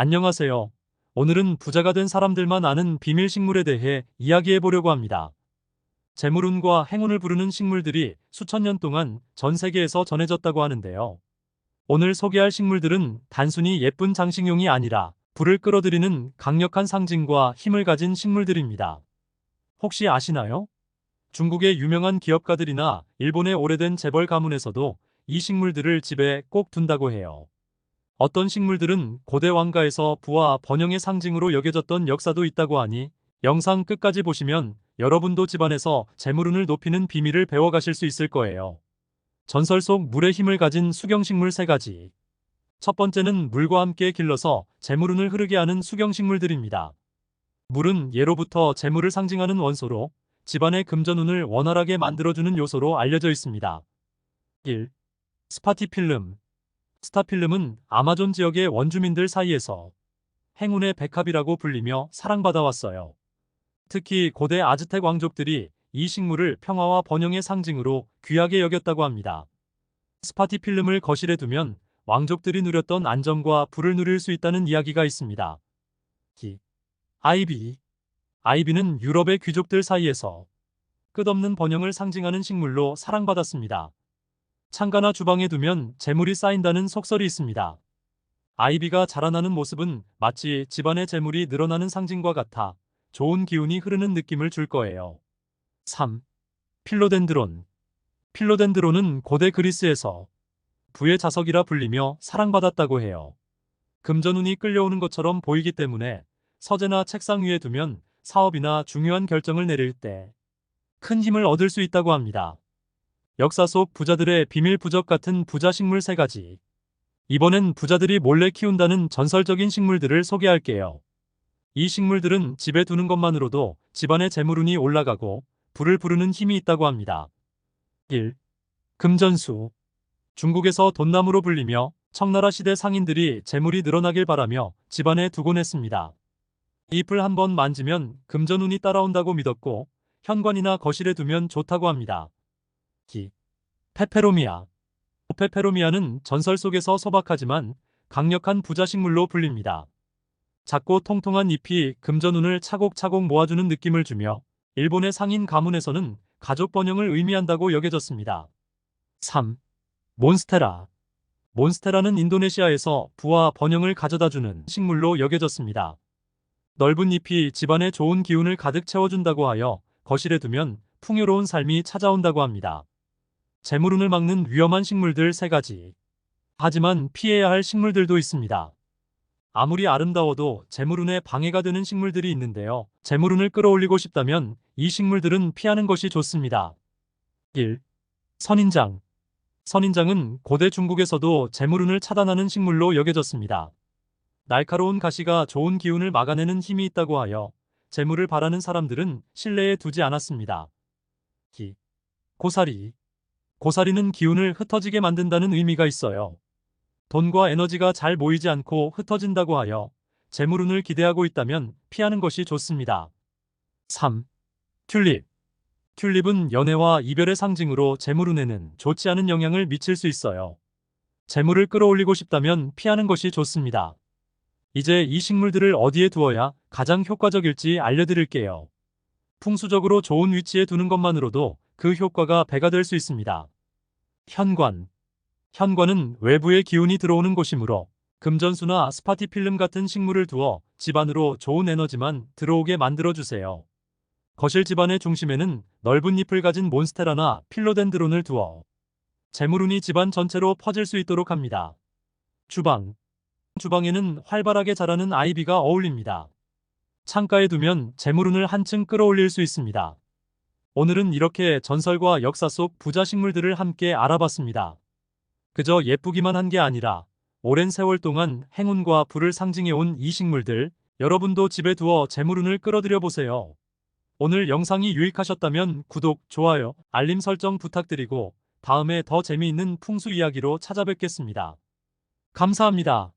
안녕하세요. 오늘은 부자가 된 사람들만 아는 비밀 식물에 대해 이야기해 보려고 합니다. 재물운과 행운을 부르는 식물들이 수천 년 동안 전 세계에서 전해졌다고 하는데요. 오늘 소개할 식물들은 단순히 예쁜 장식용이 아니라 불을 끌어들이는 강력한 상징과 힘을 가진 식물들입니다. 혹시 아시나요? 중국의 유명한 기업가들이나 일본의 오래된 재벌 가문에서도 이 식물들을 집에 꼭 둔다고 해요. 어떤 식물들은 고대 왕가에서 부와 번영의 상징으로 여겨졌던 역사도 있다고 하니 영상 끝까지 보시면 여러분도 집안에서 재물운을 높이는 비밀을 배워가실 수 있을 거예요. 전설 속 물의 힘을 가진 수경식물 세 가지. 첫 번째는 물과 함께 길러서 재물운을 흐르게 하는 수경식물들입니다. 물은 예로부터 재물을 상징하는 원소로 집안의 금전운을 원활하게 만들어주는 요소로 알려져 있습니다. 1. 스파티필름 스타필름은 아마존 지역의 원주민들 사이에서 행운의 백합이라고 불리며 사랑받아왔어요. 특히 고대 아즈텍 왕족들이 이 식물을 평화와 번영의 상징으로 귀하게 여겼다고 합니다. 스파티필름을 거실에 두면 왕족들이 누렸던 안정과 부를 누릴 수 있다는 이야기가 있습니다. 기. 아이비. 아이비는 유럽의 귀족들 사이에서 끝없는 번영을 상징하는 식물로 사랑받았습니다. 창가나 주방에 두면 재물이 쌓인다는 속설이 있습니다. 아이비가 자라나는 모습은 마치 집안의 재물이 늘어나는 상징과 같아 좋은 기운이 흐르는 느낌을 줄 거예요. 3. 필로덴드론. 필로덴드론은 고대 그리스에서 부의 자석이라 불리며 사랑받았다고 해요. 금전운이 끌려오는 것처럼 보이기 때문에 서재나 책상 위에 두면 사업이나 중요한 결정을 내릴 때 큰 힘을 얻을 수 있다고 합니다. 역사 속 부자들의 비밀 부적 같은 부자 식물 세 가지. 이번엔 부자들이 몰래 키운다는 전설적인 식물들을 소개할게요. 이 식물들은 집에 두는 것만으로도 집안의 재물운이 올라가고 불을 부르는 힘이 있다고 합니다. 1. 금전수. 중국에서 돈나무로 불리며 청나라 시대 상인들이 재물이 늘어나길 바라며 집안에 두곤 했습니다. 잎을 한번 만지면 금전운이 따라온다고 믿었고 현관이나 거실에 두면 좋다고 합니다. 기. 페페로미아. 페페로미아는 전설 속에서 소박하지만 강력한 부자식물로 불립니다. 작고 통통한 잎이 금전운을 차곡차곡 모아주는 느낌을 주며 일본의 상인 가문에서는 가족 번영을 의미한다고 여겨졌습니다. 3. 몬스테라. 몬스테라는 인도네시아에서 부와 번영을 가져다주는 식물로 여겨졌습니다. 넓은 잎이 집안에 좋은 기운을 가득 채워준다고 하여 거실에 두면 풍요로운 삶이 찾아온다고 합니다. 재물운을 막는 위험한 식물들 세 가지. 하지만 피해야 할 식물들도 있습니다. 아무리 아름다워도 재물운에 방해가 되는 식물들이 있는데요. 재물운을 끌어올리고 싶다면 이 식물들은 피하는 것이 좋습니다. 1. 선인장. 선인장은 고대 중국에서도 재물운을 차단하는 식물로 여겨졌습니다. 날카로운 가시가 좋은 기운을 막아내는 힘이 있다고 하여 재물을 바라는 사람들은 실내에 두지 않았습니다. 기. 고사리. 고사리는 기운을 흩어지게 만든다는 의미가 있어요. 돈과 에너지가 잘 모이지 않고 흩어진다고 하여 재물운을 기대하고 있다면 피하는 것이 좋습니다. 3. 튤립. 튤립은 연애와 이별의 상징으로 재물운에는 좋지 않은 영향을 미칠 수 있어요. 재물을 끌어올리고 싶다면 피하는 것이 좋습니다. 이제 이 식물들을 어디에 두어야 가장 효과적일지 알려드릴게요. 풍수적으로 좋은 위치에 두는 것만으로도 그 효과가 배가 될 수 있습니다. 현관. 현관은 외부의 기운이 들어오는 곳이므로 금전수나 스파티필름 같은 식물을 두어 집안으로 좋은 에너지만 들어오게 만들어주세요. 거실 집안의 중심에는 넓은 잎을 가진 몬스테라나 필로덴드론을 두어 재물운이 집안 전체로 퍼질 수 있도록 합니다. 주방. 주방에는 활발하게 자라는 아이비가 어울립니다. 창가에 두면 재물운을 한층 끌어올릴 수 있습니다. 오늘은 이렇게 전설과 역사 속 부자 식물들을 함께 알아봤습니다. 그저 예쁘기만 한 게 아니라 오랜 세월 동안 행운과 불을 상징해온 이 식물들, 여러분도 집에 두어 재물운을 끌어들여 보세요. 오늘 영상이 유익하셨다면 구독, 좋아요, 알림 설정 부탁드리고 다음에 더 재미있는 풍수 이야기로 찾아뵙겠습니다. 감사합니다.